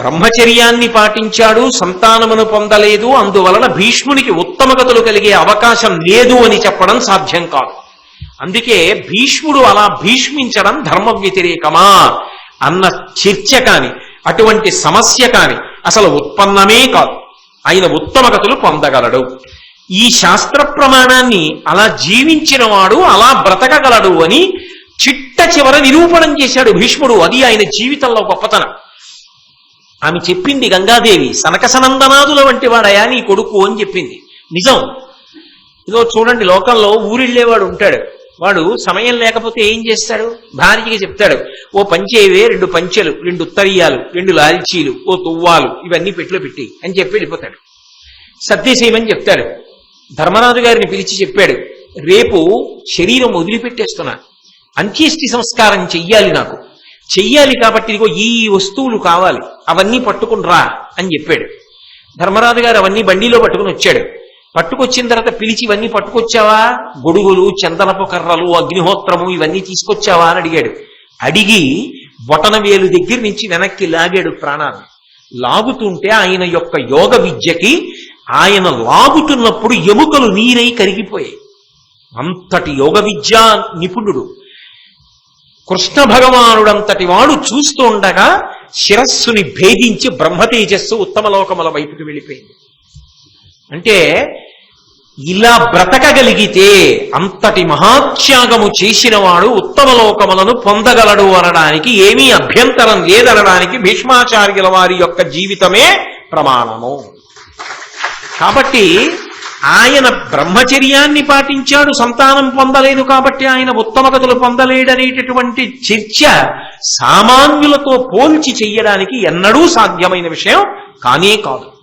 బ్రహ్మచర్యాన్ని పాటించాడు సంతానమును పొందలేదు అందువలన భీష్మునికి ఉత్తమగతులు కలిగే అవకాశం లేదు అని చెప్పడం సాధ్యం కాదు. అందుకే భీష్ముడు అలా భీష్మించడం ధర్మ వ్యతిరేకమా అన్న చర్చ కాని అటువంటి సమస్య కాని అసలు ఉత్పన్నమే కాదు. ఆయన ఉత్తమగతులు పొందగలడు. ఈ శాస్త్ర ప్రమాణాన్ని అలా జీవించిన వాడు అలా బ్రతకగలడు అని చిట్ట చివర నిరూపణం చేశాడు భీష్ముడు. అది ఆయన జీవితంలో గొప్పతనం. ఆమె చెప్పింది గంగాదేవి సనకసనందనాదుల వంటి వాడయా నీ కొడుకు అని చెప్పింది. నిజం. ఇదో చూడండి లోకంలో ఊరిళ్ళేవాడు ఉంటాడు. వాడు సమయం లేకపోతే ఏం చేస్తాడు? భార్యకి చెప్తాడు ఓ పంచేవే రెండు పంచెలు రెండు ఉత్తరీయాలు రెండు లాల్చీలు ఓ తువ్వాలు ఇవన్నీ పెట్టులో పెట్టి అని చెప్పి వెళ్ళిపోతాడు. సత్యసేమని చెప్తాడు. ధర్మరాజు గారిని పిలిచి చెప్పాడు రేపు శరీరం వదిలిపెట్టేస్తున్నా. అంత్యేష్టి సంస్కారం చెయ్యాలి నాకు. చెయ్యాలి కాబట్టి ఇదిగో ఈ వస్తువులు కావాలి అవన్నీ పట్టుకుని రా అని చెప్పాడు. ధర్మరాజు గారు అవన్నీ బండిలో పట్టుకుని వచ్చాడు. పట్టుకొచ్చిన తర్వాత పిలిచి ఇవన్నీ పట్టుకొచ్చావా? గొడుగులు చందనపు కర్రలు అగ్నిహోత్రము ఇవన్నీ తీసుకొచ్చావా? అని అడిగాడు. అడిగి బొటన వేలు దగ్గర నుంచి వెనక్కి లాగాడు ప్రాణాన్ని. లాగుతుంటే ఆయన యొక్క యోగ విద్యకి ఆయన లాగుతున్నప్పుడు ఎముకలు నీరై కరిగిపోయాయి. అంతటి యోగ విద్యా నిపుణుడు కృష్ణ భగవానుడంతటి వాడు చూస్తూ ఉండగా శిరస్సుని భేదించి బ్రహ్మతేజస్సు ఉత్తమ లోకముల వైపుకి వెళ్ళిపోయింది. అంటే ఇలా బ్రతకగలిగితే అంతటి మహాత్యాగము చేసినవాడు ఉత్తమ లోకములను పొందగలడు అనడానికి ఏమీ అభ్యంతరం లేదనడానికి భీష్మాచార్యుల వారి యొక్క జీవితమే ప్రమాణము. కాబట్టి ఆయన బ్రహ్మచర్యాన్ని పాటించాడు సంతానం పొందలేదు కాబట్టి ఆయన ఉత్తమగతులు పొందలేడనేటటువంటి చర్చ సామాన్యులతో పోల్చి చెయ్యడానికి ఎన్నడూ సాధ్యమైన విషయం కానే కాదు.